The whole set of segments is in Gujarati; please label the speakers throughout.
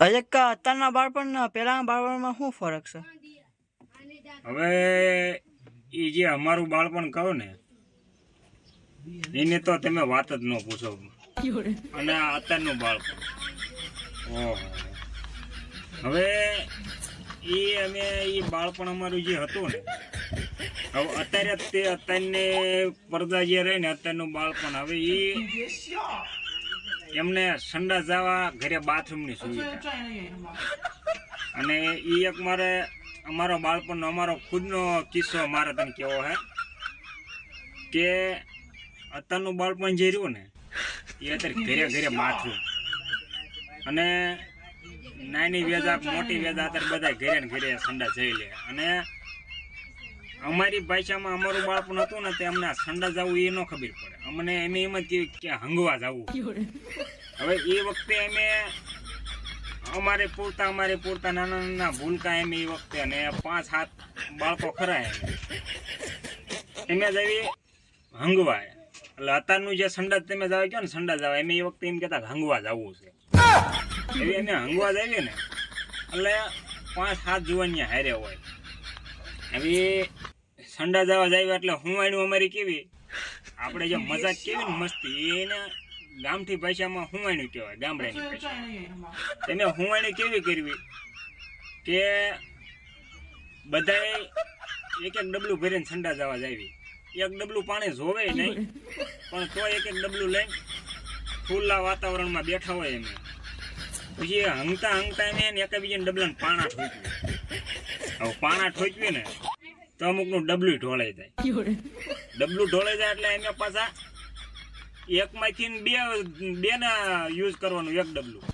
Speaker 1: હજે કા અત્યારના બાળપણના પહેલાના બાળપણમાં શું ફરક છે?
Speaker 2: હવે એ જે અમારું બાળપણ કહો ને, એને તો તમે વાત જ ન પૂછો. અને અત્યારનું બાળપણ. ઓહો. હવે એ અમે એ બાળપણ અમારું જે હતું ને, હવે અત્યારે તે અત્યારને પડદા જે રહે ને, અત્યારનું બાળપણ. હવે એ એમને સંડા જવા ઘરે બાથરૂમની સુવિધા. અને એ એક મારે અમારો બાળપણનો અમારો ખુદનો કિસ્સો મારે તને કેવો હે? કે અત્યારનું બાળપણ જે રહ્યું ને એ અત્યારે ઘરે ઘરે બાથરૂમ. અને નાની વેજા મોટી વેજા અત્યારે બધા ઘરે ને ઘરે સંડા જઈ લે. અને અમારી ભાષામાં અમારું બાળપણ હતું ને તે અમને સંડા જવું એ ન ખબર પડે. અમને એમ એમ જ કે- કે હંગવા જવું. હવે એ વખતે અમે, અમારે પૂરતા અમારે પૂરતા નાના નાના ભૂલકા એમ એ વખતે અને પાંચ, સાત બાળકો ખરા એમ. જ જવી હંગવા એટલે અત્યારનું જે સંડાસ તમે જાવ ગયો ને સંડાસ જાવ એમ એ વખતે એમ કહેતા હંગવા જવું છે. એવી એને હંગવા જઈએ ને. એટલે પાંચ, સાત જુવાનિયા હારે હોય. હવે સંડા જવા જાય એટલે હું આણ્યું અમારી કેવી? આપણે જે મજાક કેવી ને મસ્તી, એને ગામઠી ભાષામાં હુંવાણ્યું કહેવાય, ગામડાની ભાષા. એને હુંવાણી કેવી કરવી? કે બધાએ એક એક ડબલું ભરીને ઠંડા જવા જાવી એક ડબલું પાણી જોવે નહીં, પણ તો એક એક ડબલું લઈને ખુલ્લા વાતાવરણમાં બેઠા હોય એમ. પછી હંગતા હંગતા એને એકબીજાને ડબલાને પાણા ઠોકવી હવે પાણા ઠોકવી ને તો અમુકનું ડબલું ઢોળાઈ જાય. ડબલું ઢોળાઈ જાય એટલે એને પાછા એકમાંથી બે બે ના યુઝ કરવાનું એક ડબલું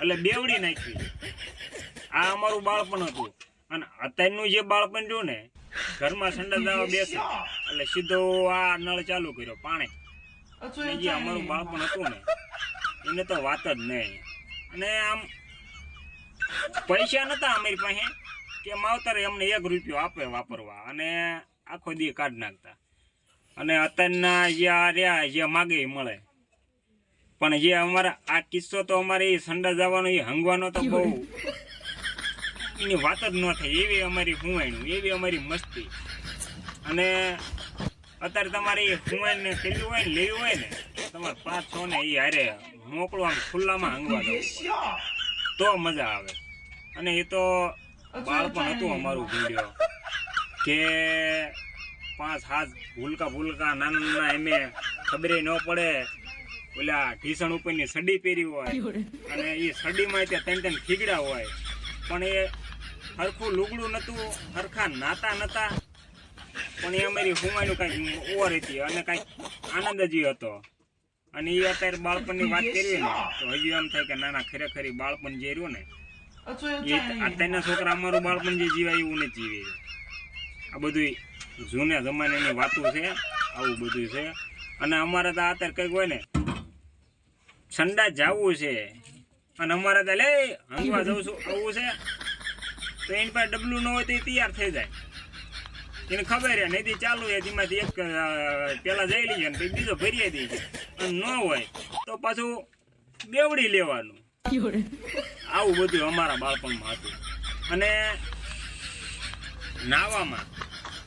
Speaker 2: એટલે બેવડી નાખી. આ અમારું બાળપણ હતું. અને અત્યારનું જે બાળપણ રહ્યું ને ઘરમાં સંડા દાવા બેસે. એટલે સીધો આ નળ ચાલુ કર્યો પાણી. અને જે અમારું બાળપણ હતું ને એને તો વાત જ નહીં. અને આમ પૈસા નતા અમારી પાસે. કે માવતર એમને એક રૂપિયો આપે વાપરવા અને આખો દી કાઢ નાખતા. અને અત્યારના જે આ રહ્યા, જે માગે મળે. પણ જે અમારા, આ કિસ્સો તો અમારે એ સંડા જવાનો, એ હંગવાનો તો બહુ એની વાત જ ન થાય. એવી અમારી હુંવાણું એવી અમારી મસ્તી. અને અત્યારે તમારે એ હુંવાઈને કરવી હોય ને લેવી હોય ને, તમારે પાંચ છ ને એ હારે મોકલો આમ ખુલ્લામાં હંગવા દો તો મજા આવે. અને એ તો બાળપણ હતું અમારું ભીડ્યો કે પાંચ હાથ ભૂલકા ભૂલકા નાના નાના એમે ખબરે ન પડે. ઓલા ઢીસણ ઉપરની સડી પહેરી હોય. અને એ સડીમાં ત્યાં ત્રણ ત્રણ ખીગડા હોય. પણ એ હરખું લુગડું નતું હરખા નાતા નતા. પણ એ અમારી હુમાનું કાંઈક ઓવર હતી અને કાંઈક આનંદ જ હતો. અને એ અત્યારે બાળપણની વાત કરીએ ને તો હજી એમ થાય કે નાના ખરેખર બાળપણ જે રહ્યું ને અત્યારના છોકરા અમારું બાળપણ જે જીવાય એવું નથી જીવે. આ બધું જૂના જમાનાની વાતો છે આવું બધું છે. અને અમારે તો અત્યારે કંઈક હોય ને સંડા જવું છે. અને અમારે તો લે હંગવા જવું છું. આવું છે. તો એની પાસે ડબલું ન હોય તો એ તૈયાર થઈ જાય. એને ખબર છે નહીં ચાલુ છે તેમાંથી એક પેલા જઈ લઈએ ને બીજો ભરી દઈ છે અને ન હોય તો પાછું બેવડી લેવાનું. આવું બધું અમારા બાળપણમાં હતું. અને નાવામાં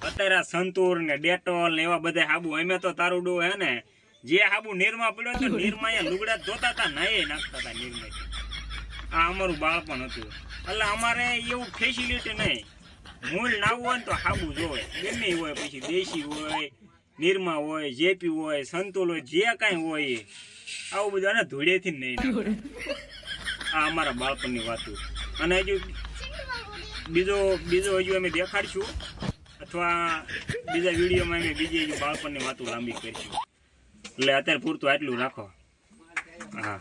Speaker 2: અત્યારે સંતુર ને ડેટોલ ને એવા બધા હાબુ અમે તો તારુડો હે ને જે હાબુ નીરમાં પડ્યો તો નીરમાં અહીંયા લુગડા ધોતા હતા નાય નાખતા હતા નીરમાં આ અમારું બાળપણ હતું. એટલે અમારે એવું ફેસિલિટી નહીં. મૂળ નાવું હોય ને તો હાબુ જોવે ગમે હોય પછી દેશી હોય નિરમા હોય જેપી હોય સંતુલ હોય જે કાંઈ હોય આવું બધું અને ધૂળેથી નહીં. આ અમારા બાળપણની વાતો અને હજુ બીજો બીજો હજુ અમે દેખાડશું અથવા બીજા વિડીયોમાં અમે બીજી હજુ બાળપણની વાતો લાંબી કરીશું. એટલે અત્યારે પૂરતું આટલું રાખો. હા.